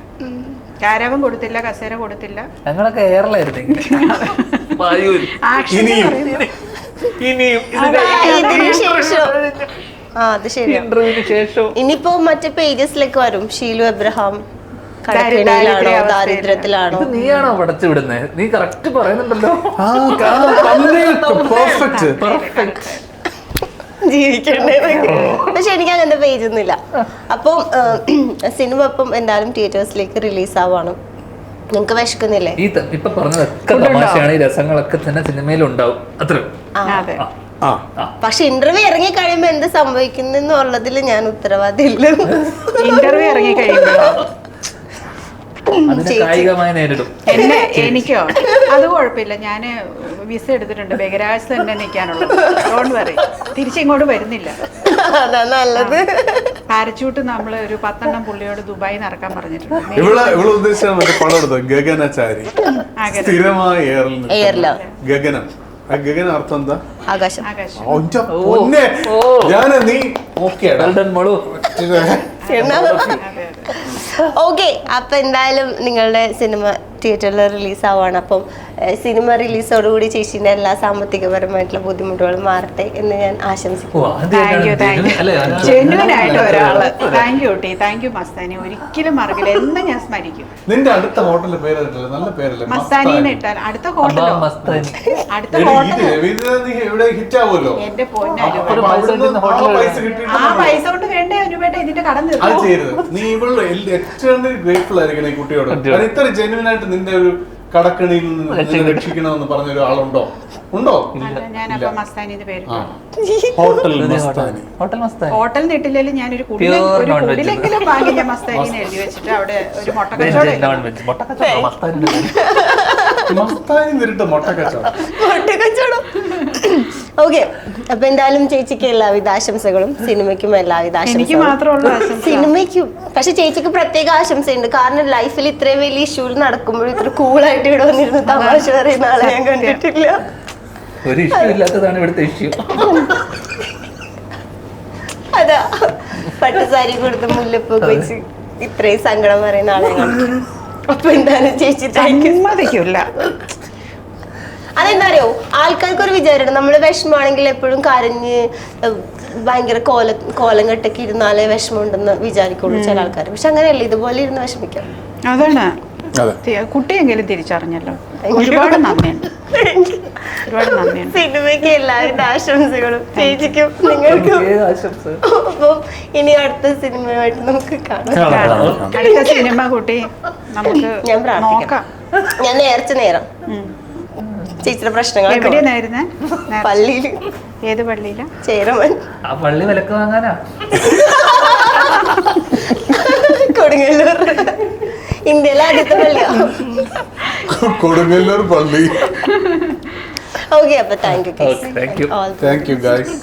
S5: കാരവം കൊടുത്തില്ല കസേര കൊടുത്തില്ല.
S2: ഞങ്ങളൊക്കെ ഇന്റർവ്യൂവിന് ശേഷം.
S1: ഇനിയിപ്പോ മറ്റേ പേജസിലേക്ക് വരും. ഷീലു എബ്രഹാം. ദാരിദ്ര്യത്തിലാണോ?
S2: നീയാണോ പടച്ചു വിടുന്നത് നീ കറക്റ്റ് പറയുന്നുണ്ടല്ലോ.
S3: ആ പെർഫെക്റ്റ്
S2: പെർഫെക്റ്റ്
S1: ജീവിക്കണ്ടേ പക്ഷെ എനിക്ക് അങ്ങനത്തെ പേജ് ഒന്നുമില്ല അപ്പം സിനിമ ഇപ്പം എന്തായാലും തിയേറ്റേഴ്സിലേക്ക് റിലീസ് ആവാണ് നിങ്ങക്ക് വിശക്കുന്നില്ലേ?
S2: ഈ ഇപ്പൊ പറഞ്ഞതൊക്കെ തമാശയാണ്. ഈ രസങ്ങളൊക്കെ തന്നെ സിനിമയിൽ ഉണ്ടാവും. അത്ര
S5: അതെ.
S3: ആ.
S1: പക്ഷെ ഇന്റർവ്യൂ ഇറങ്ങി കഴിയുമ്പോ എന്ത് സംഭവിക്കുന്നുള്ളതിൽ ഞാൻ ഉത്തരവാദിയില്ല.
S5: ഇന്റർവ്യൂ ഇറങ്ങി കഴിയുമ്പോഴോ
S2: അതിനെ കായികമായി നേരിടും.
S5: എന്നെ എനിക്കോ? അത് കുഴപ്പമില്ല. ഞാൻ വിസ എടുത്തിട്ടുണ്ട്. ബഹിരാകാശത്ത് തന്നെ നിൽക്കാനുള്ളത്. ഡോണ്ട് വറി തിരിച്ചിങ്ങോട്ട് വരുന്നില്ല.
S1: അതാ നല്ലത്.
S5: പാരച്ചൂട്ട് നമ്മൾ ഒരു പത്തെണ്ണം പുള്ളിയോട് ദുബായി നടക്കാൻ പറഞ്ഞിട്ടുണ്ട്.
S3: ഇവൾ ഇവിടെ ഉദ്ദേശിച്ച മറ്റേ പടം എടുത്തത് ഗഗനചാരി. സ്ഥിരമായ എയറിൽ നിൽക്കുന്ന
S1: എയറിലോ?
S3: ഗഗനം. ആ ഗഗന അർത്ഥം എന്താ?
S1: ആകാശം.
S3: പൊന്നെ. നീ
S2: മോളു.
S1: ഓക്കെ അപ്പൊ എന്തായാലും നിങ്ങളുടെ സിനിമ തിയേറ്ററിൽ റിലീസ് ആവാണ് അപ്പം സിനിമ റിലീസോടുകൂടി ചേച്ചീന്റെ എല്ലാ സാമ്പത്തികപരമായിട്ടുള്ള ബുദ്ധിമുട്ടുകളും മാറട്ടെ എന്ന് ഞാൻ
S2: ആശംസിക്കും
S1: ആശംസിക്കുന്നു
S5: മസ്താനി. ഒരിക്കലും മറക്കില്ല. എന്ന് ഞാൻ സ്മരിക്കും.
S3: നിന്റെ അടുത്ത പേരല്ലേ നല്ല പേരല്ലേ?
S5: മസ്താനിന്ന് ഇട്ടാൽ അടുത്ത ഹോട്ടലോ? അടുത്ത ഹോട്ടൽ എന്റെ
S3: ആ
S2: ഹോട്ടലിൽ
S3: പൈസ
S5: ആ പൈസ കൊണ്ട് വേണ്ടേ അനുപേട്ട? ഇതിന്റെ കടം
S3: അത്
S5: തീർക്കും
S3: ചെയ്യരുത്. നീ ഇവൾ ഗ്രേറ്റ്ഫുൾ ആയിരിക്കണം ഈ കുട്ടിയോട്. ഇത്ര ജെന്യൂൻ ആയിട്ട് നിന്റെ ഒരു കടക്കണിയിൽ നിന്ന് രക്ഷിക്കണമെന്ന് പറഞ്ഞ ഒരാളുണ്ടോ ഉണ്ടോ? Hotel Mastani.
S2: Hotel Mastani.
S5: Hotel നീട്ടില്ലെങ്കിൽ ഞാൻ ഒരു കുടില ഒരു കുടിലെങ്കിലും മസ്താനിന്ന് എഴുതി വെച്ചിട്ട് അവിടെ ഒരു മുട്ട കച്ചവടം.
S3: മസ്താനി നേരിട്ട് മുട്ട കച്ചവടം.
S1: ഓക്കെ അപ്പൊ എന്തായാലും ചേച്ചിക്ക് എല്ലാവിധ ആശംസകളും സിനിമയ്ക്കും എല്ലാവിധ
S5: എനിക്ക്
S1: ആശംസകളും.
S5: മാത്രമുള്ള ആശംസ.
S1: സിനിമയ്ക്കും പക്ഷെ ചേച്ചിക്ക് പ്രത്യേക ആശംസയുണ്ട്. കാരണം ലൈഫിൽ ഇത്രയും വലിയ ഇഷ്യൂ നടക്കുമ്പോഴും ഇത്ര കൂളായിട്ട് ഇവിടെ വന്നിരുന്ന് തമാശ പറയുന്ന ആളെ ഞാൻ കണ്ടിട്ടില്ല.
S2: ഒരു ഇഷ്യൂ ഇല്ലാത്തതാണ് ഇവിടുത്തെ ഇഷ്യൂ
S1: അതാ. പട്ടുസാരി കൊടുത്ത് മുല്ലപ്പൂ വെച്ച് ഇത്രയും സങ്കടം പറയുന്ന ആളെ ഞാൻ കണ്ടിട്ടില്ല. അപ്പൊ എന്താണ് ചേച്ചി താങ്ക് യു
S5: സമ്മതിക്കില്ല
S1: അതെന്താ അറിയോ ആൾക്കാർക്ക് ഒരു വിചാരം നമ്മൾ വിഷമാണെങ്കിൽ എപ്പോഴും കരഞ്ഞ് ഭയങ്കര കോല കോലം കെട്ടൊക്കെ ഇരുന്നാലേ വിഷമമുണ്ടെന്ന് വിചാരിക്കുള്ളൂ ചില ആൾക്കാർ പക്ഷെ അങ്ങനെയല്ല ഇതുപോലെ ഇരുന്ന് വിഷമിക്കാം.
S5: അതാണ്. കുട്ടിയെങ്കിലും തിരിച്ചറിഞ്ഞല്ലോ. ഒരുപാട് നന്ദിയുണ്ട്. ഒരുപാട് നന്ദിയുണ്ട്.
S1: സിനിമയ്ക്ക് എല്ലാവരുടെ ആശംസകളും. ചേച്ചിക്കും നിങ്ങൾക്കും. അപ്പം ഇനി അടുത്ത സിനിമയായിട്ട് നമുക്ക് കാണാം.
S5: അടുത്ത സിനിമ കുട്ടി നമുക്ക്
S1: ഞാൻ പ്രാർത്ഥിക്കാം. ഞാൻ നേർച്ച നേരം. ചേച്ചിയുടെ
S5: പ്രശ്നങ്ങൾ
S1: പള്ളിയിൽ
S5: ഏത് പള്ളിയിലാ?
S1: ചേരമൻ
S2: ആ പള്ളി വിലക്ക് വാങ്ങാനാ?
S1: കൊടുങ്ങല്ലൂർ. ഇന്ത്യയിലെ ആദ്യത്തെ പള്ളിയാ
S3: കൊടുങ്ങല്ലൂർ പള്ളി.
S1: ഓക്കെ അപ്പൊ thank you
S2: thank you
S3: thank you guys